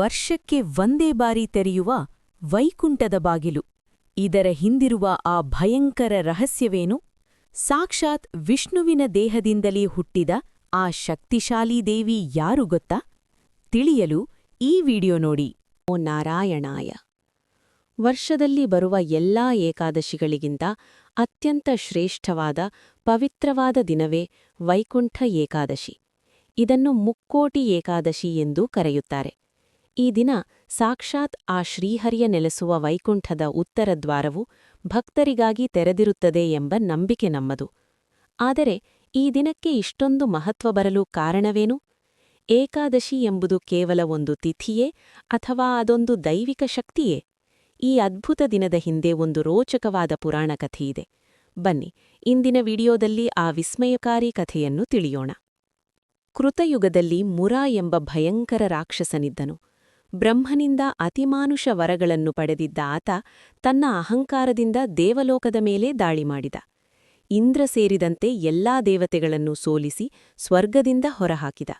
ವರ್ಷಕ್ಕೆ ಒಂದೇ ಬಾರಿ ತೆರೆಯುವ ವೈಕುಂಠದ ಬಾಗಿಲು. ಇದರ ಹಿಂದಿರುವ ಆ ಭಯಂಕರ ರಹಸ್ಯವೇನು? ಸಾಕ್ಷಾತ್ ವಿಷ್ಣುವಿನ ದೇಹದಿಂದಲೇ ಹುಟ್ಟಿದ ಆ ಶಕ್ತಿಶಾಲಿ ದೇವಿ ಯಾರು ಗೊತ್ತಾ? ತಿಳಿಯಲು ಈ ವಿಡಿಯೋ ನೋಡಿ. ಓ ನಾರಾಯಣಾಯ. ವರ್ಷದಲ್ಲಿ ಬರುವ ಎಲ್ಲಾ ಏಕಾದಶಿಗಳಿಗಿಂತ ಅತ್ಯಂತ ಶ್ರೇಷ್ಠವಾದ ಪವಿತ್ರವಾದ ದಿನವೇ ವೈಕುಂಠ ಏಕಾದಶಿ. ಇದನ್ನು ಮುಕ್ಕೋಟಿ ಏಕಾದಶಿ ಎಂದೂ ಕರೆಯುತ್ತಾರೆ. ಈ ದಿನ ಸಾಕ್ಷಾತ್ ಆ ಶ್ರೀಹರಿಯ ನೆಲೆಸುವ ವೈಕುಂಠದ ಉತ್ತರ ದ್ವಾರವು ಭಕ್ತರಿಗಾಗಿ ತೆರೆದಿರುತ್ತದೆ ಎಂಬ ನಂಬಿಕೆ ನಮ್ಮದು. ಆದರೆ ಈ ದಿನಕ್ಕೆ ಇಷ್ಟೊಂದು ಮಹತ್ವ ಬರಲು ಕಾರಣವೇನು? ಏಕಾದಶಿ ಎಂಬುದು ಕೇವಲ ಒಂದು ತಿಥಿಯೇ ಅಥವಾ ಅದೊಂದು ದೈವಿಕ ಶಕ್ತಿಯೇ? ಈ ಅದ್ಭುತ ದಿನದ ಹಿಂದೆ ಒಂದು ರೋಚಕವಾದ ಪುರಾಣ ಕಥೆಯಿದೆ ಬನ್ನಿ, ಇಂದಿನ ವಿಡಿಯೋದಲ್ಲಿ ಆ ವಿಸ್ಮಯಕಾರಿ ಕಥೆಯನ್ನು ತಿಳಿಯೋಣ. ಕೃತಯುಗದಲ್ಲಿ ಮುರಾ ಎಂಬ ಭಯಂಕರ ರಾಕ್ಷಸನಿದ್ದನು. ಬ್ರಹ್ಮನಿಂದ ಅತಿಮಾನುಷ ವರಗಳನ್ನು ಪಡೆದಿದ್ದ ಆತ ತನ್ನ ಅಹಂಕಾರದಿಂದ ದೇವಲೋಕದ ಮೇಲೆ ದಾಳಿ ಮಾಡಿದ. ಇಂದ್ರ ಸೇರಿದಂತೆ ಎಲ್ಲಾ ದೇವತೆಗಳನ್ನು ಸೋಲಿಸಿ ಸ್ವರ್ಗದಿಂದ ಹೊರಹಾಕಿದ.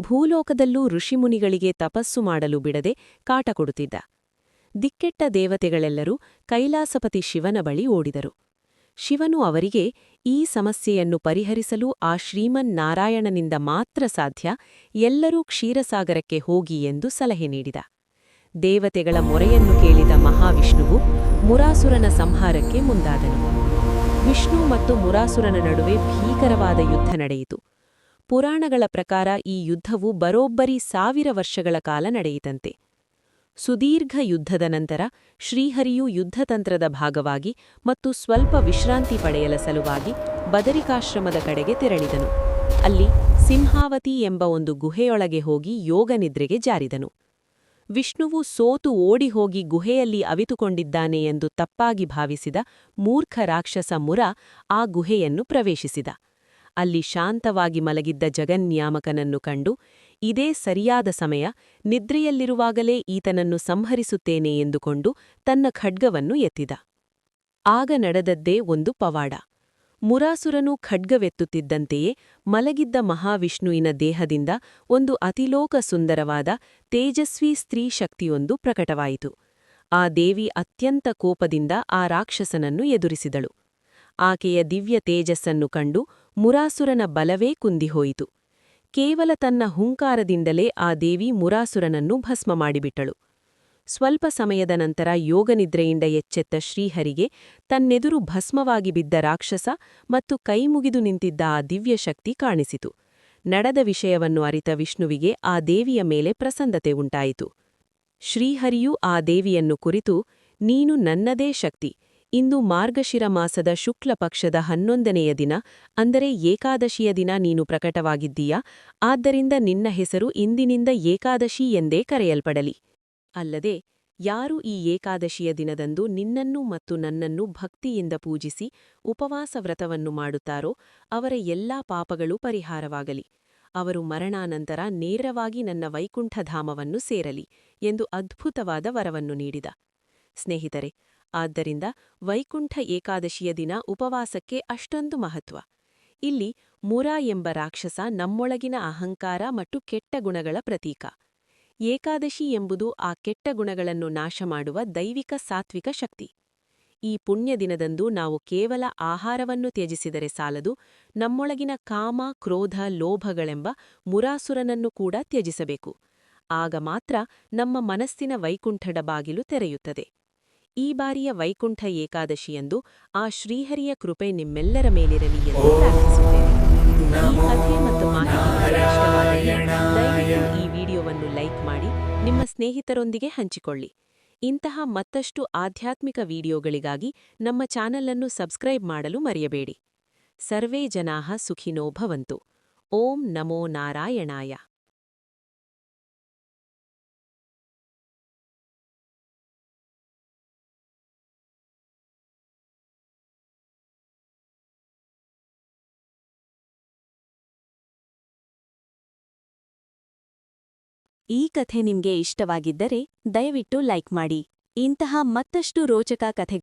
ಭೂಲೋಕದಲ್ಲೂ ಋಷಿಮುನಿಗಳಿಗೆ ತಪಸ್ಸು ಮಾಡಲು ಬಿಡದೆ ಕಾಟ ಕೊಡುತ್ತಿದ್ದ. ದಿಕ್ಕೆಟ್ಟ ದೇವತೆಗಳೆಲ್ಲರೂ ಕೈಲಾಸಪತಿ ಶಿವನ ಬಳಿ ಓಡಿದರು. ಶಿವನು ಅವರಿಗೆ ಈ ಸಮಸ್ಯೆಯನ್ನು ಪರಿಹರಿಸಲು ಆ ಶ್ರೀಮನ್ ನಾರಾಯಣನಿಂದ ಮಾತ್ರ ಸಾಧ್ಯ, ಎಲ್ಲರೂ ಕ್ಷೀರಸಾಗರಕ್ಕೆ ಹೋಗಿ ಎಂದು ಸಲಹೆ ನೀಡಿದ. ದೇವತೆಗಳ ಮೊರೆಯನ್ನು ಕೇಳಿದ ಮಹಾವಿಷ್ಣುವು ಮುರಾಸುರನ ಸಂಹಾರಕ್ಕೆ ಮುಂದಾದನು. ವಿಷ್ಣು ಮತ್ತು ಮುರಾಸುರನ ನಡುವೆ ಭೀಕರವಾದ ಯುದ್ಧ ನಡೆಯಿತು. ಪುರಾಣಗಳ ಪ್ರಕಾರ ಈ ಯುದ್ಧವು ಬರೋಬ್ಬರಿ ಸಾವಿರ ವರ್ಷಗಳ ಕಾಲ ನಡೆಯಿತಂತೆ. ಸುದೀರ್ಘ ಯುದ್ಧದ ನಂತರ ಶ್ರೀಹರಿಯು ಯುದ್ಧತಂತ್ರದ ಭಾಗವಾಗಿ ಮತ್ತು ಸ್ವಲ್ಪ ವಿಶ್ರಾಂತಿ ಪಡೆಯಲ ಸಲುವಾಗಿ ಬದರಿಕಾಶ್ರಮದ ಕಡೆಗೆ ತೆರಳಿದನು. ಅಲ್ಲಿ ಸಿಂಹಾವತಿ ಎಂಬ ಒಂದು ಗುಹೆಯೊಳಗೆ ಹೋಗಿ ಯೋಗನಿದ್ರೆಗೆ ಜಾರಿದನು. ವಿಷ್ಣುವು ಸೋತು ಓಡಿಹೋಗಿ ಗುಹೆಯಲ್ಲಿ ಅವಿತುಕೊಂಡಿದ್ದಾನೆ ಎಂದು ತಪ್ಪಾಗಿ ಭಾವಿಸಿದ ಮೂರ್ಖ ರಾಕ್ಷಸ ಮುರ ಆ ಗುಹೆಯನ್ನು ಪ್ರವೇಶಿಸಿದ. ಅಲ್ಲಿ ಶಾಂತವಾಗಿ ಮಲಗಿದ್ದ ಜಗನ್ಯಾಮಕನನ್ನು ಕಂಡು ಇದೇ ಸರಿಯಾದ ಸಮಯ ನಿದ್ರೆಯಲ್ಲಿರುವಾಗಲೇ ಈತನನ್ನು ಸಂಹರಿಸುತ್ತೇನೆ ಎಂದುಕೊಂಡು ತನ್ನ ಖಡ್ಗವನ್ನು ಎತ್ತಿದ. ಆಗ ನಡೆದದ್ದೇ ಒಂದು ಪವಾಡ. ಮುರಾಸುರನು ಖಡ್ಗವೆತ್ತುತ್ತಿದ್ದಂತೆಯೇ ಮಲಗಿದ್ದ ಮಹಾವಿಷ್ಣುವಿನ ದೇಹದಿಂದ ಒಂದು ಅತಿಲೋಕ ಸುಂದರವಾದ ತೇಜಸ್ವಿ ಸ್ತ್ರೀ ಶಕ್ತಿಯೊಂದು ಪ್ರಕಟವಾಯಿತು. ಆ ದೇವಿ ಅತ್ಯಂತ ಕೋಪದಿಂದ ಆ ರಾಕ್ಷಸನನ್ನು ಎದುರಿಸಿದಳು. ಆಕೆಯ ದಿವ್ಯ ತೇಜಸ್ಸನ್ನು ಕಂಡು ಮುರಾಸುರನ ಬಲವೇ ಕುಂದಿಹೋಯಿತು. ಕೇವಲ ತನ್ನ ಹುಂಕಾರದಿಂದಲೇ ಆ ದೇವಿ ಮುರಾಸುರನನ್ನು ಭಸ್ಮ ಮಾಡಿಬಿಟ್ಟಳು. ಸ್ವಲ್ಪ ಸಮಯದ ನಂತರ ಯೋಗನಿದ್ರೆಯಿಂದ ಎಚ್ಚೆತ್ತ ಶ್ರೀಹರಿಗೆ ತನ್ನೆದುರು ಭಸ್ಮವಾಗಿ ಬಿದ್ದ ರಾಕ್ಷಸ ಮತ್ತು ಕೈಮುಗಿದು ನಿಂತಿದ್ದ ಆ ದಿವ್ಯಶಕ್ತಿ ಕಾಣಿಸಿತು. ನಡೆದ ವಿಷಯವನ್ನು ಅರಿತ ವಿಷ್ಣುವಿಗೆ ಆ ದೇವಿಯ ಮೇಲೆ ಪ್ರಸನ್ನತೆ ಉಂಟಾಯಿತು. ಶ್ರೀಹರಿಯೂ ಆ ದೇವಿಯನ್ನು ಕುರಿತು, ನೀನು ನನ್ನದೇ ಶಕ್ತಿ ಇಂದು ಮಾರ್ಗಶಿರ ಮಾಸದ ಶುಕ್ಲ ಪಕ್ಷದ ಹನ್ನೊಂದನೆಯ ದಿನ, ಅಂದರೆ ಏಕಾದಶಿಯ ದಿನ ನೀನು ಪ್ರಕಟವಾಗಿದ್ದೀಯಾ? ಆದ್ದರಿಂದ ನಿನ್ನ ಹೆಸರು ಇಂದಿನಿಂದ ಏಕಾದಶಿ ಎಂದೇ ಕರೆಯಲ್ಪಡಲಿ. ಅಲ್ಲದೆ, ಯಾರು ಈ ಏಕಾದಶಿಯ ದಿನದಂದು ನಿನ್ನನ್ನು ಮತ್ತು ನನ್ನನ್ನು ಭಕ್ತಿಯಿಂದ ಪೂಜಿಸಿ ಉಪವಾಸ ವ್ರತವನ್ನು ಮಾಡುತ್ತಾರೋ, ಅವರ ಎಲ್ಲಾ ಪಾಪಗಳು ಪರಿಹಾರವಾಗಲಿ. ಅವರು ಮರಣಾನಂತರ ನೇರವಾಗಿ ನನ್ನ ವೈಕುಂಠಧಾಮವನ್ನು ಸೇರಲಿ ಎಂದು ಅದ್ಭುತವಾದ ವರವನ್ನು ನೀಡಿದ. ಸ್ನೇಹಿತರೆ ಆದ್ದರಿಂದ ವೈಕುಂಠ ಏಕಾದಶಿಯ ದಿನ ಉಪವಾಸಕ್ಕೆ ಅಷ್ಟೊಂದು ಮಹತ್ವ. ಇಲ್ಲಿ ಮುರಾ ಎಂಬ ರಾಕ್ಷಸ ನಮ್ಮೊಳಗಿನ ಅಹಂಕಾರ ಮತ್ತು ಕೆಟ್ಟ ಗುಣಗಳ ಪ್ರತೀಕ. ಏಕಾದಶಿ ಎಂಬುದು ಆ ಕೆಟ್ಟ ಗುಣಗಳನ್ನು ನಾಶ ಮಾಡುವ ದೈವಿಕ ಸಾತ್ವಿಕ ಶಕ್ತಿ. ಈ ಪುಣ್ಯ ದಿನದಂದು ನಾವು ಕೇವಲ ಆಹಾರವನ್ನು ತ್ಯಜಿಸಿದರೆ ಸಾಲದು, ನಮ್ಮೊಳಗಿನ ಕಾಮ, ಕ್ರೋಧ, ಲೋಭಗಳೆಂಬ ಮುರಾಸುರನನ್ನು ಕೂಡ ತ್ಯಜಿಸಬೇಕು. ಆಗ ಮಾತ್ರ ನಮ್ಮ ಮನಸ್ಸಿನ ವೈಕುಂಠದ ಬಾಗಿಲು ತೆರೆಯುತ್ತದೆ. ಈ ಬಾರಿಯ ವೈಕುಂಠ ಏಕಾದಶಿಯಂದು ಆ ಶ್ರೀಹರಿಯ ಕೃಪೆ ನಿಮ್ಮೆಲ್ಲರ ಮೇಲಿರಲಿ ಎಂದು ಪ್ರಾರ್ಥಿಸುತ್ತೇನೆ ಈ ಕಥೆ ಮತ್ತು ಮಾಹಿತಿ ದಯವಿಟ್ಟು ಈ ವಿಡಿಯೋವನ್ನು ಲೈಕ್ ಮಾಡಿ ನಿಮ್ಮ ಸ್ನೇಹಿತರೊಂದಿಗೆ ಹಂಚಿಕೊಳ್ಳಿ. ಇಂತಹ ಮತ್ತಷ್ಟು ಆಧ್ಯಾತ್ಮಿಕ ವಿಡಿಯೋಗಳಿಗಾಗಿ ನಮ್ಮ ಚಾನಲನ್ನು ಸಬ್ಸ್ಕ್ರೈಬ್ ಮಾಡಲು ಮರೆಯಬೇಡಿ. ಸರ್ವೇ ಜನಾಹ ಸುಖಿನೋ ಭವಂತು. ಓಂ ನಮೋ ನಾರಾಯಣಾಯ. ಈ ಕಥೆ ನಿಮ್ಗೆ ಇಷ್ಟವಾಗಿದ್ದರೆ ದಯವಿಟ್ಟು ಲೈಕ್ ಮಾಡಿ. ಇಂತಹ ಮತ್ತಷ್ಟು ರೋಚಕ ಕಥೆ